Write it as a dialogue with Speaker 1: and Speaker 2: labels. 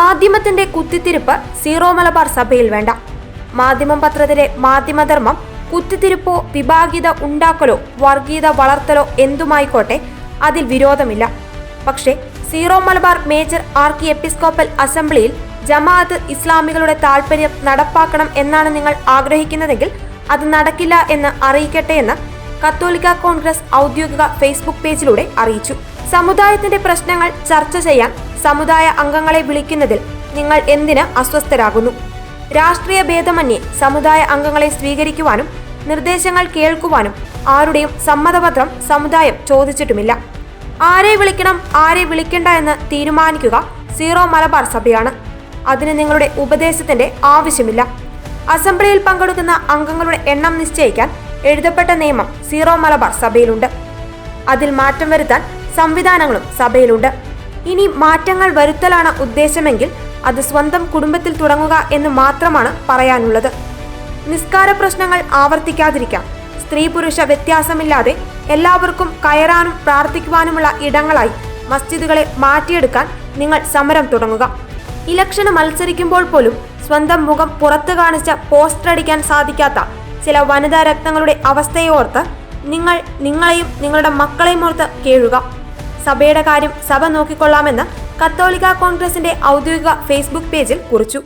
Speaker 1: മാധ്യമത്തിന്റെ കുത്തിത്തിരിപ്പ് സീറോ മലബാർ സഭയിൽ വേണ്ട. മാധ്യമം പത്രത്തിലെ മാധ്യമധർമ്മം കുത്തിത്തിരിപ്പോ വിഭാഗീയത ഉണ്ടാക്കലോ വർഗീയത വളർത്തലോ എന്തുമായിക്കോട്ടെ അതിൽ വിരോധമില്ല. പക്ഷേ zero Malabar major archiepiscopal അസംബ്ലിയിൽ ജമാഅത്ത് ഇസ്ലാമികളുടെ താല്പര്യം നടപ്പാക്കണം എന്നാണ് നിങ്ങൾ ആഗ്രഹിക്കുന്നതെങ്കിൽ അത് നടക്കില്ല എന്ന് അറിയിക്കട്ടെ എന്ന് കത്തോലിക്ക കോൺഗ്രസ് ഔദ്യോഗിക ഫേസ്ബുക്ക് പേജിലൂടെ അറിയിച്ചു. സമുദായത്തിന്റെ പ്രശ്നങ്ങൾ ചർച്ച ചെയ്യാൻ സമുദായ അംഗങ്ങളെ വിളിക്കുന്നതിൽ നിങ്ങൾ എന്തിന് അസ്വസ്ഥരാകുന്നു? രാഷ്ട്രീയ ഭേദമന്യേ സമുദായ അംഗങ്ങളെ സ്വീകരിക്കുവാനും നിർദ്ദേശങ്ങൾ കേൾക്കുവാനും ആരുടെയും സമ്മതപത്രം സമുദായം ചോദിച്ചിട്ടുമില്ല. ആരെ വിളിക്കണം ആരെ വിളിക്കേണ്ട എന്ന് തീരുമാനിക്കുക സീറോ മലബാർ സഭയാണ്. അതിന് നിങ്ങളുടെ ഉപദേശത്തിന്റെ ആവശ്യമില്ല. അസംബ്ലിയിൽ പങ്കെടുക്കുന്ന അംഗങ്ങളുടെ എണ്ണം നിശ്ചയിക്കാൻ എഴുതപ്പെട്ട നിയമം സീറോ മലബാർ സഭയിലുണ്ട്. അതിൽ മാറ്റം വരുത്താൻ സംവിധാനങ്ങളും സഭയിലുണ്ട്. ഇനി മാറ്റങ്ങൾ വരുത്തലാണ് ഉദ്ദേശമെങ്കിൽ അത് സ്വന്തം കുടുംബത്തിൽ തുടങ്ങുക എന്ന് മാത്രമാണ് പറയാനുള്ളത്. നിസ്കാര പ്രശ്നങ്ങൾ ആവർത്തിക്കാതിരിക്കാം. സ്ത്രീ പുരുഷ വ്യത്യാസമില്ലാതെ എല്ലാവർക്കും കയറാനും പ്രാർത്ഥിക്കുവാനുമുള്ള ഇടങ്ങളായി മസ്ജിദുകളെ മാറ്റിയെടുക്കാൻ നിങ്ങൾ സമരം തുടങ്ങുക. ഇലക്ഷന് മത്സരിക്കുമ്പോൾ പോലും സ്വന്തം മുഖം പുറത്തു കാണിച്ച പോസ്റ്റർ അടിക്കാൻ സാധിക്കാത്ത ചില വനിതാ രക്തങ്ങളുടെ അവസ്ഥയോർത്ത് നിങ്ങൾ നിങ്ങളെയും നിങ്ങളുടെ മക്കളെയും ഓർത്ത് കേഴുക. സഭയുടെ കാര്യം സഭ നോക്കിക്കൊള്ളാമെന്ന് കത്തോലിക്ക കോൺഗ്രസിന്റെ ഔദ്യോഗിക ഫേസ്ബുക്ക് പേജിൽ കുറിച്ചു.